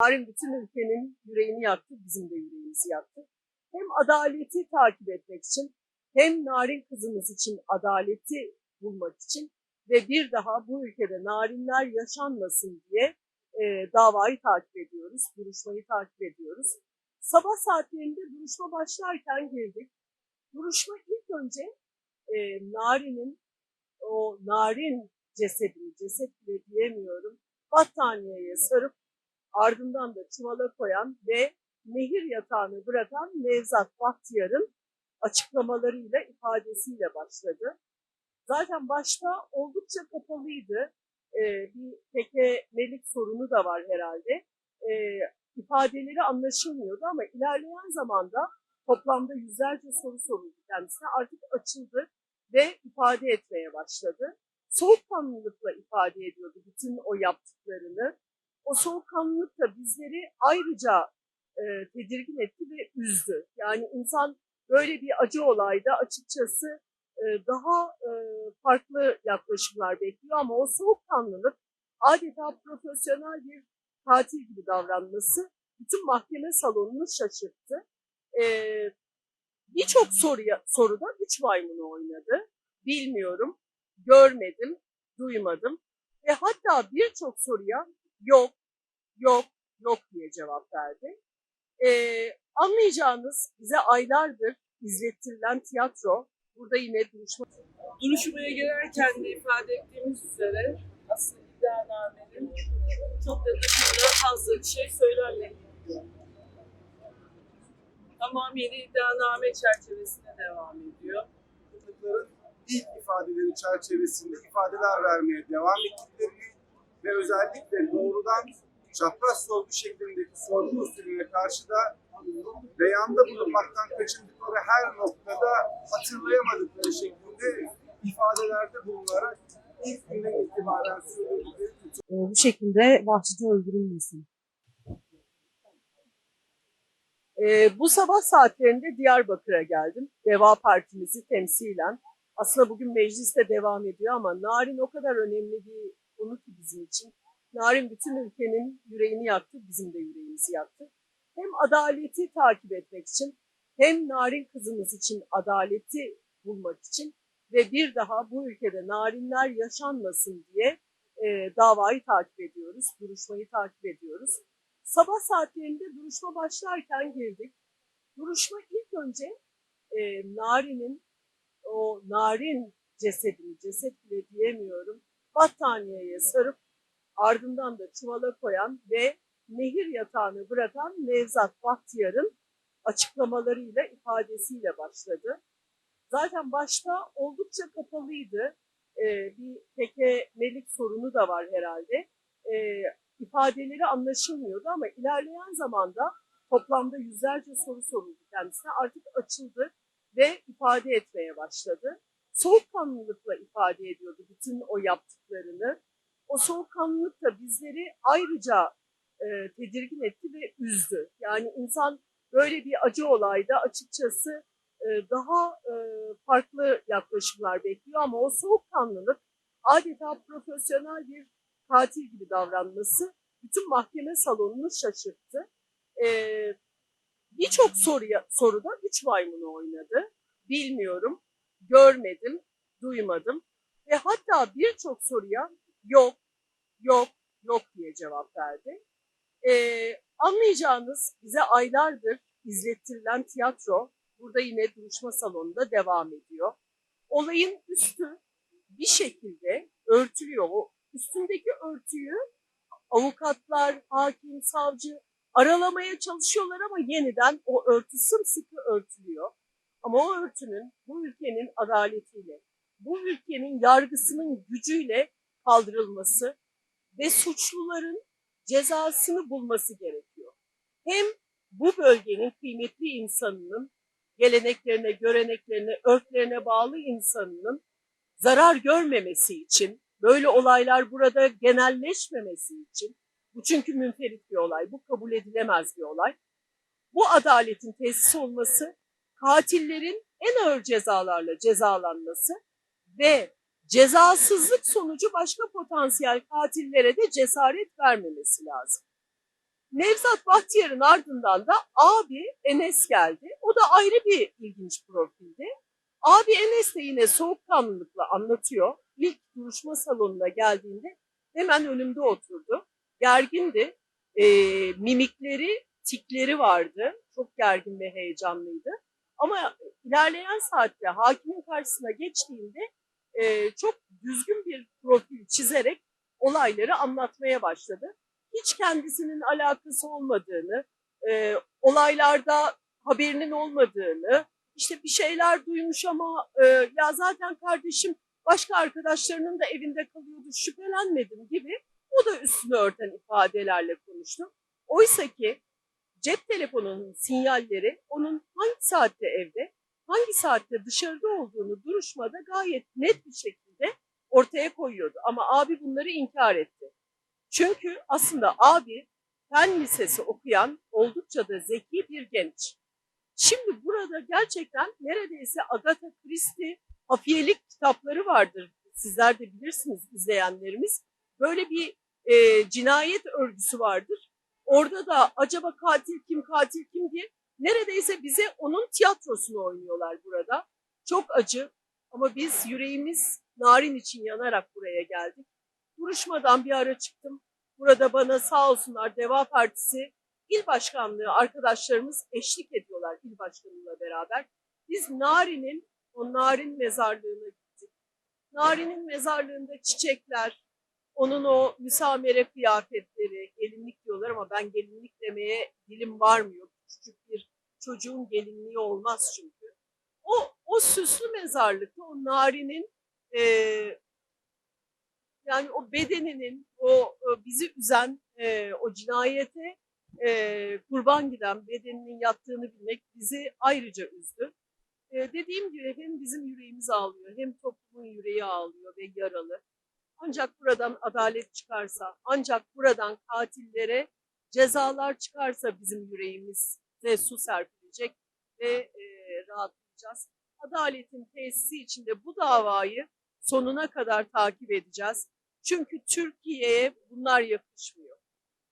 Narin bütün ülkenin yüreğini yaktı, bizim de yüreğimizi yaktı. Hem adaleti takip etmek için, hem narin kızımız için adaleti bulmak için ve bir daha bu ülkede narinler yaşanmasın diye e, davayı takip ediyoruz, duruşmayı takip ediyoruz. Sabah saatlerinde duruşma başlarken girdik. Duruşma ilk önce e, Narin'in o narin cesedini, ceset bile diyemiyorum, battaniyeye sarıp ardından da çuvala koyan ve nehir yatağını bırakan Nevzat Bahtiyar'ın açıklamalarıyla, ifadesiyle başladı. Zaten başta oldukça kapalıydı. Ee, bir tekemelik sorunu da var herhalde. Ee, ifadeleri anlaşılmıyordu ama ilerleyen zamanda toplamda yüzlerce soru soruldu kendisine. Artık açıldı ve ifade etmeye başladı. Soğukkanlılıkla ifade ediyordu bütün o yaptıklarını. O soğukkanlılık da bizleri ayrıca e, tedirgin etti ve üzdü. Yani insan böyle bir acı olayda açıkçası e, daha e, farklı yaklaşımlar bekliyor ama o soğukkanlılık adeta profesyonel bir katil gibi davranması bütün mahkeme salonunu şaşırttı. E, Birçok soruya, soruda üç maymunu oynadı. Bilmiyorum, görmedim, duymadım ve hatta birçok soruya yok, yok, yok diye cevap verdi. Ee, anlayacağınız bize aylardır izlettirilen tiyatro, burada yine duruşma Duruşmaya girerken de ifade ettiğimiz üzere aslında iddianamenin çok da dışında fazla bir şey söylenmedi. Tamamıyla iddianame çerçevesinde devam ediyor. Tanıkların ilk ifadeleri çerçevesinde ifadeler vermeye devam ettiklerini ve özellikle doğrudan çapraz sorgu şeklindeki sorgu usulüne karşı da beyanda bulunmaktan kaçındıkları her noktada hatırlayamadıkları şeklinde ifadelerde bulunarak ilk günden itibaren sürdürdükleri e, bu şekilde vahşice öldürülmesin. E, bu sabah saatlerinde Diyarbakır'a geldim. Deva Partimizi temsilen. Aslında bugün mecliste devam ediyor ama Narin o kadar önemli bir konu ki bizim için. Narin bütün ülkenin yüreğini yaktı, bizim de yüreğimizi yaktı. Hem adaleti takip etmek için, hem Narin kızımız için adaleti bulmak için ve bir daha bu ülkede narinler yaşanmasın diye e, davayı takip ediyoruz, duruşmayı takip ediyoruz. Sabah saatlerinde duruşma başlarken girdik. Duruşma ilk önce e, Nari'nin o narin cesedini, ceset bile diyemiyorum, battaniyeye sarıp ardından da çuvala koyan ve nehir yatağını bırakan Nevzat Bahtiyar'ın açıklamalarıyla, ifadesiyle başladı. Zaten başta oldukça kapalıydı. Ee, bir tekemelik sorunu da var herhalde. Ee, ifadeleri anlaşılmıyordu ama ilerleyen zamanda toplamda yüzlerce soru soruldu kendisine. Artık açıldı ve ifade etmeye başladı. Soğukkanlılıkla ifade ediyordu bütün o yaptıklarını. O soğukkanlılık da bizleri ayrıca e, tedirgin etti ve üzdü. Yani insan böyle bir acı olayda açıkçası e, daha e, farklı yaklaşımlar bekliyor ama o soğukkanlılık adeta profesyonel bir katil gibi davranması bütün mahkeme salonunu şaşırttı. Ee, Birçok soruya, soruda üç maymunu oynadı. Bilmiyorum, görmedim, duymadım ve hatta birçok soruya yok, yok, yok diye cevap verdi. Ee, anlayacağınız bize aylardır izlettirilen tiyatro burada yine duruşma salonunda devam ediyor. Olayın üstü bir şekilde örtülüyor. O üstündeki örtüyü avukatlar, hakim, savcı aralamaya çalışıyorlar ama yeniden o örtü sımsıkı örtülüyor. Ama o örtünün bu ülkenin adaletiyle, bu ülkenin yargısının gücüyle kaldırılması ve suçluların cezasını bulması gerekiyor. Hem bu bölgenin kıymetli insanının geleneklerine, göreneklerine, örflerine bağlı insanının zarar görmemesi için, böyle olaylar burada genelleşmemesi için, bu çünkü münferit bir olay, bu kabul edilemez bir olay. Bu adaletin tesis olması, katillerin en ağır cezalarla cezalanması ve cezasızlık sonucu başka potansiyel katillere de cesaret vermemesi lazım. Nevzat Bahtiyar'ın ardından da abi Enes geldi. O da ayrı bir ilginç profildi. Abi Enes de yine soğukkanlılıkla anlatıyor. İlk duruşma salonuna geldiğinde hemen önümde oturdu. Gergindi. Ee, mimikleri, tikleri vardı. Çok gergin ve heyecanlıydı. Ama ilerleyen saatte hakimin karşısına geçtiğinde e, çok düzgün bir profil çizerek olayları anlatmaya başladı. Hiç kendisinin alakası olmadığını, e, olaylarda haberinin olmadığını, işte bir şeyler duymuş ama e, ya zaten kardeşim başka arkadaşlarının da evinde kalıyordu şüphelenmedim gibi o da üstünü örten ifadelerle konuştu. Oysa ki cep telefonunun sinyalleri onun hangi saatte evde, hangi saatte dışarıda olduğunu duruşmada gayet net bir şekilde ortaya koyuyordu. Ama abi bunları inkar etti. Çünkü aslında abi fen lisesi okuyan oldukça da zeki bir genç. Şimdi burada gerçekten neredeyse Agatha Christie hafiyelik kitapları vardır. Sizler de bilirsiniz izleyenlerimiz. Böyle bir e, cinayet örgüsü vardır. Orada da acaba katil kim, katil kim diye neredeyse bize onun tiyatrosunu oynuyorlar burada. Çok acı ama biz yüreğimiz narin için yanarak buraya geldik. Duruşmadan bir ara çıktım. Burada bana sağ olsunlar Deva Partisi il başkanlığı arkadaşlarımız eşlik ediyorlar il başkanıyla beraber. Biz Nari'nin, o Narin mezarlığına gittik. Nari'nin mezarlığında çiçekler, onun o müsamere kıyafetleri, gelinlik diyorlar ama ben gelinlik demeye dilim varmıyor. Küçük bir çocuğun gelinliği olmaz çünkü. O, o süslü mezarlıkta o Nari'nin e, yani o bedeninin, o, bizi üzen e, o cinayete e, kurban giden bedeninin yattığını bilmek bizi ayrıca üzdü. E, dediğim gibi hem bizim yüreğimiz ağlıyor, hem toplumun yüreği ağlıyor ve yaralı. Ancak buradan adalet çıkarsa, ancak buradan katillere cezalar çıkarsa bizim yüreğimize su serpilecek ve e, rahatlayacağız. Adaletin tesisi içinde bu davayı sonuna kadar takip edeceğiz. Çünkü Türkiye'ye bunlar yakışmıyor.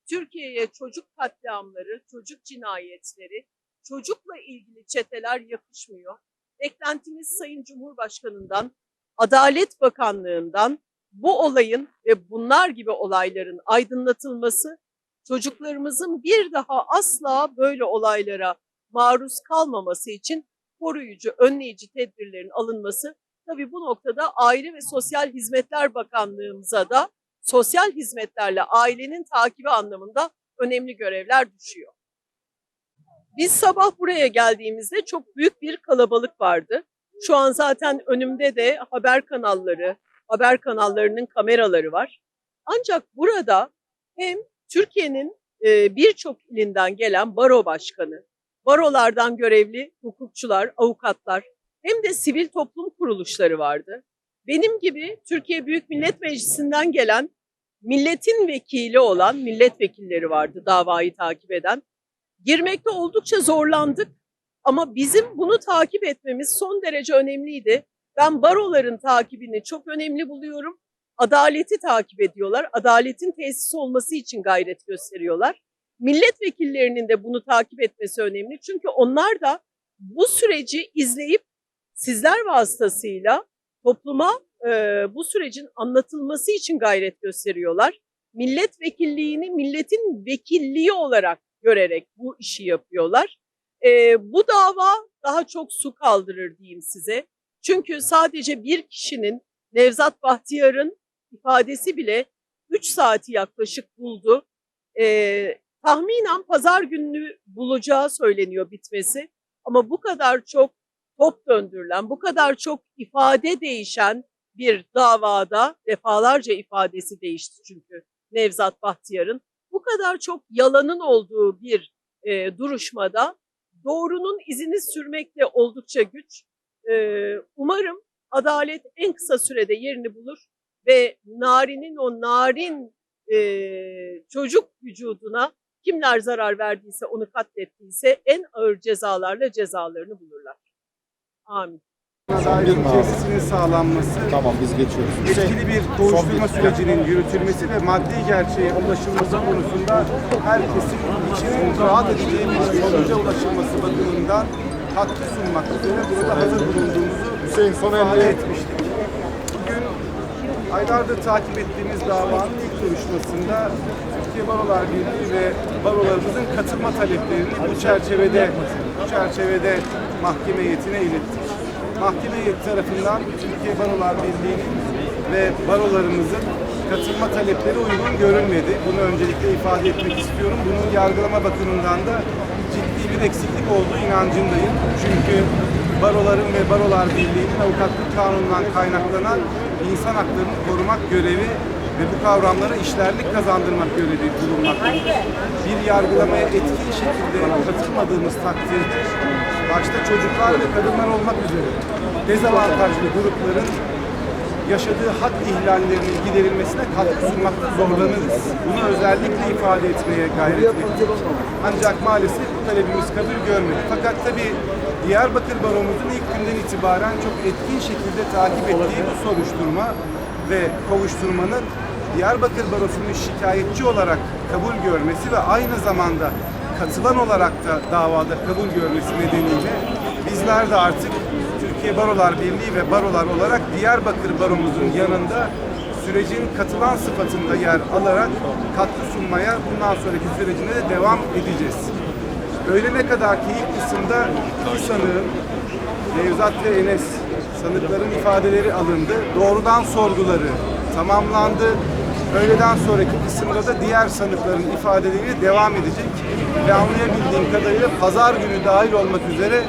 Türkiye'ye çocuk katliamları, çocuk cinayetleri, çocukla ilgili çeteler yakışmıyor. Beklentimiz Sayın Cumhurbaşkanı'ndan, Adalet Bakanlığı'ndan bu olayın ve bunlar gibi olayların aydınlatılması, çocuklarımızın bir daha asla böyle olaylara maruz kalmaması için koruyucu, önleyici tedbirlerin alınması Tabii bu noktada Aile ve Sosyal Hizmetler Bakanlığımıza da sosyal hizmetlerle ailenin takibi anlamında önemli görevler düşüyor. Biz sabah buraya geldiğimizde çok büyük bir kalabalık vardı. Şu an zaten önümde de haber kanalları, haber kanallarının kameraları var. Ancak burada hem Türkiye'nin e, birçok ilinden gelen baro başkanı, barolardan görevli hukukçular, avukatlar, hem de sivil toplum kuruluşları vardı. Benim gibi Türkiye Büyük Millet Meclisi'nden gelen milletin vekili olan milletvekilleri vardı davayı takip eden. Girmekte oldukça zorlandık ama bizim bunu takip etmemiz son derece önemliydi. Ben baroların takibini çok önemli buluyorum. Adaleti takip ediyorlar. Adaletin tesis olması için gayret gösteriyorlar. Milletvekillerinin de bunu takip etmesi önemli. Çünkü onlar da bu süreci izleyip sizler vasıtasıyla topluma e, bu sürecin anlatılması için gayret gösteriyorlar. Milletvekilliğini milletin vekilliği olarak görerek bu işi yapıyorlar. E, bu dava daha çok su kaldırır diyeyim size. Çünkü sadece bir kişinin Nevzat Bahtiyar'ın ifadesi bile 3 saati yaklaşık buldu. E, tahminen pazar gününü bulacağı söyleniyor bitmesi. Ama bu kadar çok top döndürülen, bu kadar çok ifade değişen bir davada defalarca ifadesi değişti çünkü Nevzat Bahtiyar'ın. Bu kadar çok yalanın olduğu bir e, duruşmada doğrunun izini sürmekte oldukça güç. E, umarım adalet en kısa sürede yerini bulur ve Nari'nin o narin e, çocuk vücuduna kimler zarar verdiyse, onu katlettiyse en ağır cezalarla cezalarını bulurlar. Amin. Tesisinin sağlanması, Tamam biz geçiyoruz. Etkili bir kovuşturma sürecinin yürütülmesi ve maddi gerçeğe ulaşılması konusunda herkesin içinin rahat edeceği bir sonuca ulaşılması bakımından katkı sunmak üzere burada hazır bulunduğumuzu Hüseyin son ifade etmiştik. Aylardır takip ettiğimiz davanın ilk duruşmasında Türkiye Barolar Birliği ve barolarımızın katılma taleplerini bu çerçevede bu çerçevede mahkeme heyetine ilettik. Mahkeme heyeti tarafından Türkiye Barolar Birliği'nin ve barolarımızın katılma talepleri uygun görülmedi. Bunu öncelikle ifade etmek istiyorum. Bunun yargılama bakımından da ciddi bir eksiklik olduğu inancındayım. Çünkü baroların ve barolar birliğinin avukatlık kanunundan kaynaklanan insan haklarını korumak görevi ve bu kavramlara işlerlik kazandırmak görevi bulunmaktadır. Bir yargılamaya etkin şekilde katılmadığımız takdirde başta çocuklar ve kadınlar olmak üzere dezavantajlı grupların yaşadığı hak ihlallerinin giderilmesine katkı sunmakta zorlanırız. Bunu özellikle ifade etmeye gayret ettik. Ancak maalesef bu talebimiz kabul görmedi. Fakat tabii Diyarbakır Baromuzun ilk günden itibaren çok etkin şekilde takip ettiği bu soruşturma ve kovuşturmanın Diyarbakır Barosu'nun şikayetçi olarak kabul görmesi ve aynı zamanda katılan olarak da davada kabul görmesi nedeniyle bizler de artık Türkiye Barolar Birliği ve barolar olarak Diyarbakır Baromuzun yanında sürecin katılan sıfatında yer alarak katkı sunmaya bundan sonraki sürecine de devam edeceğiz. Öğlene kadar ki ilk kısımda iki sanığın Nevzat ve Enes sanıkların ifadeleri alındı. Doğrudan sorguları tamamlandı. Öğleden sonraki kısımda da diğer sanıkların ifadeleri devam edecek. Ve anlayabildiğim kadarıyla pazar günü dahil olmak üzere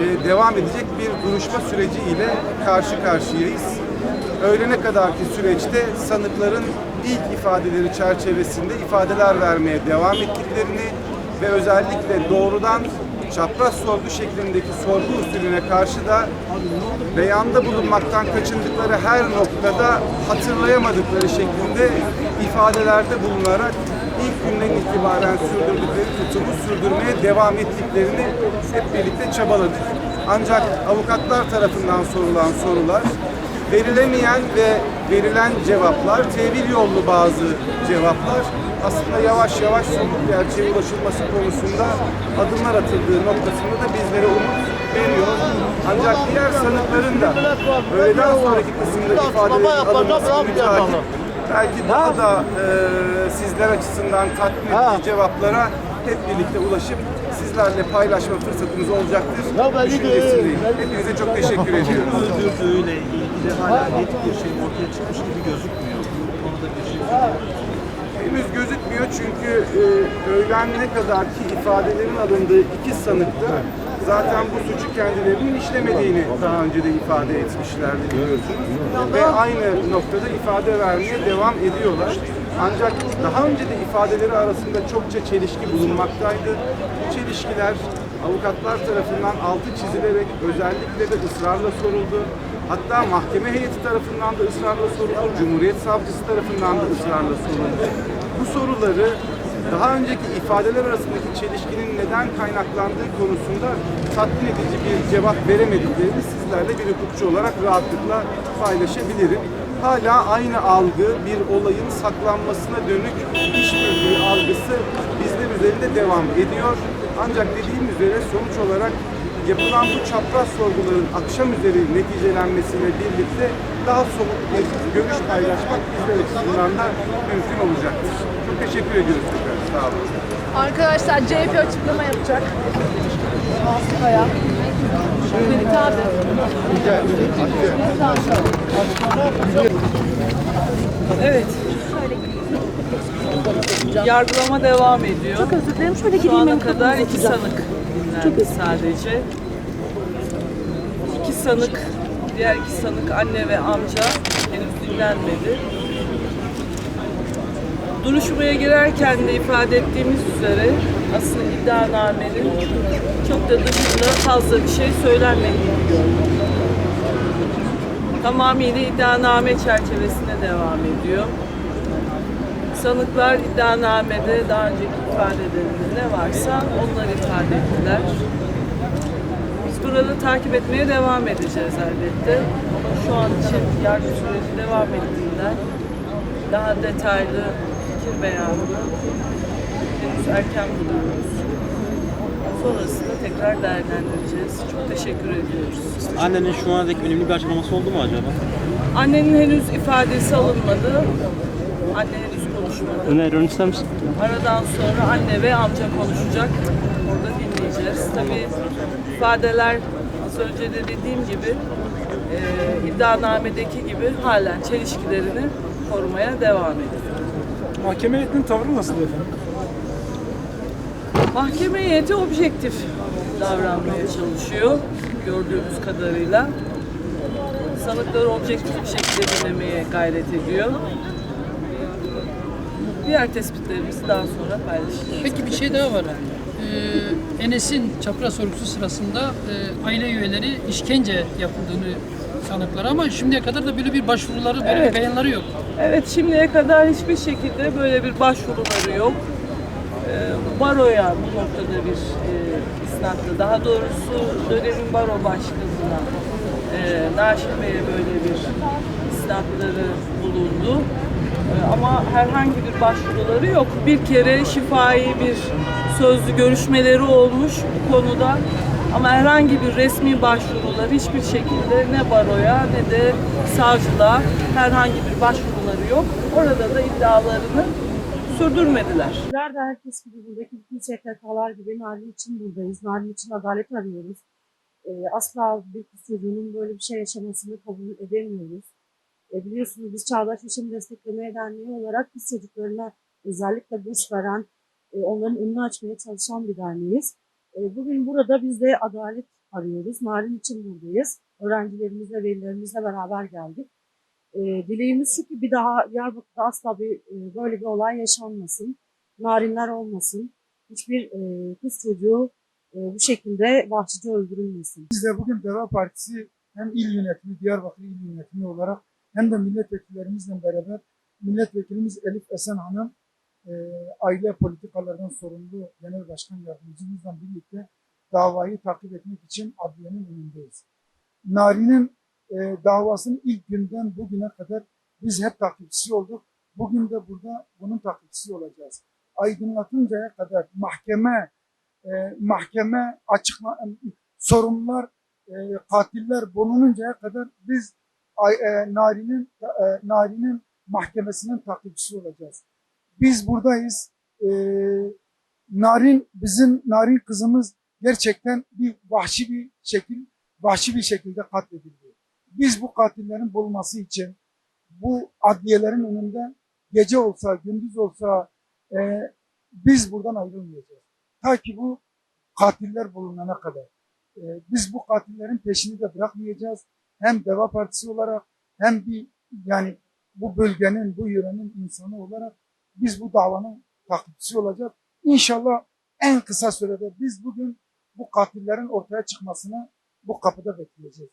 e, devam edecek bir duruşma süreci ile karşı karşıyayız. Öğlene kadarki süreçte sanıkların ilk ifadeleri çerçevesinde ifadeler vermeye devam ettiklerini ve özellikle doğrudan çapraz sorgu şeklindeki sorgu usulüne karşı da beyanda bulunmaktan kaçındıkları her noktada hatırlayamadıkları şeklinde ifadelerde bulunarak ilk günden itibaren sürdürdükleri tutumu sürdürmeye devam ettiklerini hep birlikte çabaladık. Ancak avukatlar tarafından sorulan sorular verilemeyen ve verilen cevaplar, tevil yollu bazı cevaplar. Aslında yavaş yavaş somut gerçeğe ulaşılması konusunda adımlar atıldığı noktasında da bizlere umut veriyor. Ancak diğer sanıkların da öğleden sonraki kısımda ifadelerin alınması müteakip belki daha da e, sizler açısından tatmin edici cevaplara hep birlikte ulaşıp sizlerle paylaşma fırsatımız olacaktır. Düşüncesindeyim. Hepinize çok teşekkür ediyorum. öldürdüğüyle ilgili hala net bir şey ortaya çıkmış gibi gözükmüyor. Bu konuda bir şey Henüz gözükmüyor çünkü e, öğlenene kadar ki ifadelerin alındığı iki sanık da zaten bu suçu kendilerinin işlemediğini daha önce de ifade etmişlerdi biliyorsunuz. Ve aynı noktada ifade vermeye devam ediyorlar. Ancak daha önce de ifadeleri arasında çokça çelişki bulunmaktaydı. Çelişkiler avukatlar tarafından altı çizilerek özellikle de ısrarla soruldu. Hatta mahkeme heyeti tarafından da ısrarla soruldu, Cumhuriyet Savcısı tarafından da ısrarla soruldu. Bu soruları daha önceki ifadeler arasındaki çelişkinin neden kaynaklandığı konusunda tatmin edici bir cevap veremediklerini sizlerle bir hukukçu olarak rahatlıkla paylaşabilirim. Hala aynı algı bir olayın saklanmasına dönük işbirliği algısı bizler üzerinde devam ediyor. Ancak dediğim üzere sonuç olarak yapılan bu çapraz sorguların akşam üzeri neticelenmesiyle birlikte daha somut bir görüş paylaşmak bizler açısından da mümkün olacaktır. Çok teşekkür ediyoruz tekrar. Sağ olun. Arkadaşlar CHP açıklama yapacak. Aslı Kaya. Ferit abi. Evet. Yargılama devam ediyor. Çok özür dilerim. Şöyle Şu gireyim. ana kadar iki tutacağım. sanık dinlendi sadece. İki sanık, diğer iki sanık anne ve amca henüz dinlenmedi. Duruşmaya girerken de ifade ettiğimiz üzere aslında iddianamenin çok da dışında fazla bir şey söylenmediğini gördük. Tamamıyla iddianame çerçevesinde devam ediyor. Sanıklar iddianamede daha önceki ifadelerinde ne varsa onları ifade ettiler. Biz burada takip etmeye devam edeceğiz elbette. Ama şu an için yargı süreci devam ettiğinden daha detaylı fikir beyanını henüz erken buluyoruz. Sonrasında tekrar değerlendireceğiz. Çok teşekkür ediyoruz. Annenin şu ana dek önemli bir açıklaması oldu mu acaba? Annenin henüz ifadesi alınmadı. Anne henüz konuşmadı. Öner ister misin? Aradan sonra anne ve amca konuşacak. Orada dinleyeceğiz. Tabii ifadeler az önce de dediğim gibi e, iddianamedeki gibi halen çelişkilerini korumaya devam ediyor. Mahkeme heyetinin tavrı nasıl efendim? Mahkeme heyeti objektif davranmaya çalışıyor gördüğümüz kadarıyla. Sanıkları objektif bir şekilde dinlemeye gayret ediyor. Diğer tespitlerimizi daha sonra paylaşacağız. Peki bir şey daha var. Ee, Enes'in çapraz sorgusu sırasında e, aile üyeleri işkence yapıldığını sanıklar ama şimdiye kadar da böyle bir başvuruları, böyle Evet. bir beyanları yok. Evet şimdiye kadar hiçbir şekilde böyle bir başvuruları yok. Ee, Baroya bu noktada bir e, isnattı. Daha doğrusu dönemin baro başkanına e, Naşit Bey'e böyle bir isnatları bulundu. Ama herhangi bir başvuruları yok. Bir kere şifai bir sözlü görüşmeleri olmuş bu konuda. Ama herhangi bir resmi başvurular hiçbir şekilde ne baroya ne de savcılığa herhangi bir başvuruları yok. Orada da iddialarını sürdürmediler. Bizler de herkes gibi buradaki bütün STK'lar gibi Narin için buradayız. Narin için adalet arıyoruz. Ee, asla bir çocuğunun böyle bir şey yaşamasını kabul edemiyoruz. E, biliyorsunuz biz Çağdaş Yaşam Destekleme Derneği olarak kız çocuklarına özellikle burs veren, e, onların önünü açmaya çalışan bir derneğiz. E, bugün burada biz de adalet arıyoruz. Narin için buradayız. Öğrencilerimizle, velilerimizle beraber geldik. E, dileğimiz şu ki bir daha Diyarbakır'da asla bir e, böyle bir olay yaşanmasın. Narinler olmasın. Hiçbir e, kız çocuğu e, bu şekilde vahşice öldürülmesin. Biz de bugün Deva Partisi hem il yönetimi, Diyarbakır il yönetimi olarak hem de milletvekillerimizle beraber milletvekilimiz Elif Esen Hanım e, aile politikalarından sorumlu genel başkan yardımcımızla birlikte davayı takip etmek için adliyenin önündeyiz. Nari'nin e, davasının ilk günden bugüne kadar biz hep takipçisi olduk. Bugün de burada bunun takipçisi olacağız. Aydınlatıncaya kadar mahkeme e, mahkeme açıkla sorunlar e, katiller bulununcaya kadar biz e, Nari'nin e, Nari'nin mahkemesinin takipçisi olacağız. Biz buradayız. E, Narin bizim Narin kızımız gerçekten bir vahşi bir şekil vahşi bir şekilde katledildi. Biz bu katillerin bulunması için bu adliyelerin önünde gece olsa gündüz olsa e, biz buradan ayrılmayacağız. Ta ki bu katiller bulunana kadar. E, biz bu katillerin peşini de bırakmayacağız. Hem Deva Partisi olarak hem bir yani bu bölgenin, bu yörenin insanı olarak biz bu davanın takipçisi olacağız. İnşallah en kısa sürede biz bugün bu katillerin ortaya çıkmasını bu kapıda bekleyeceğiz.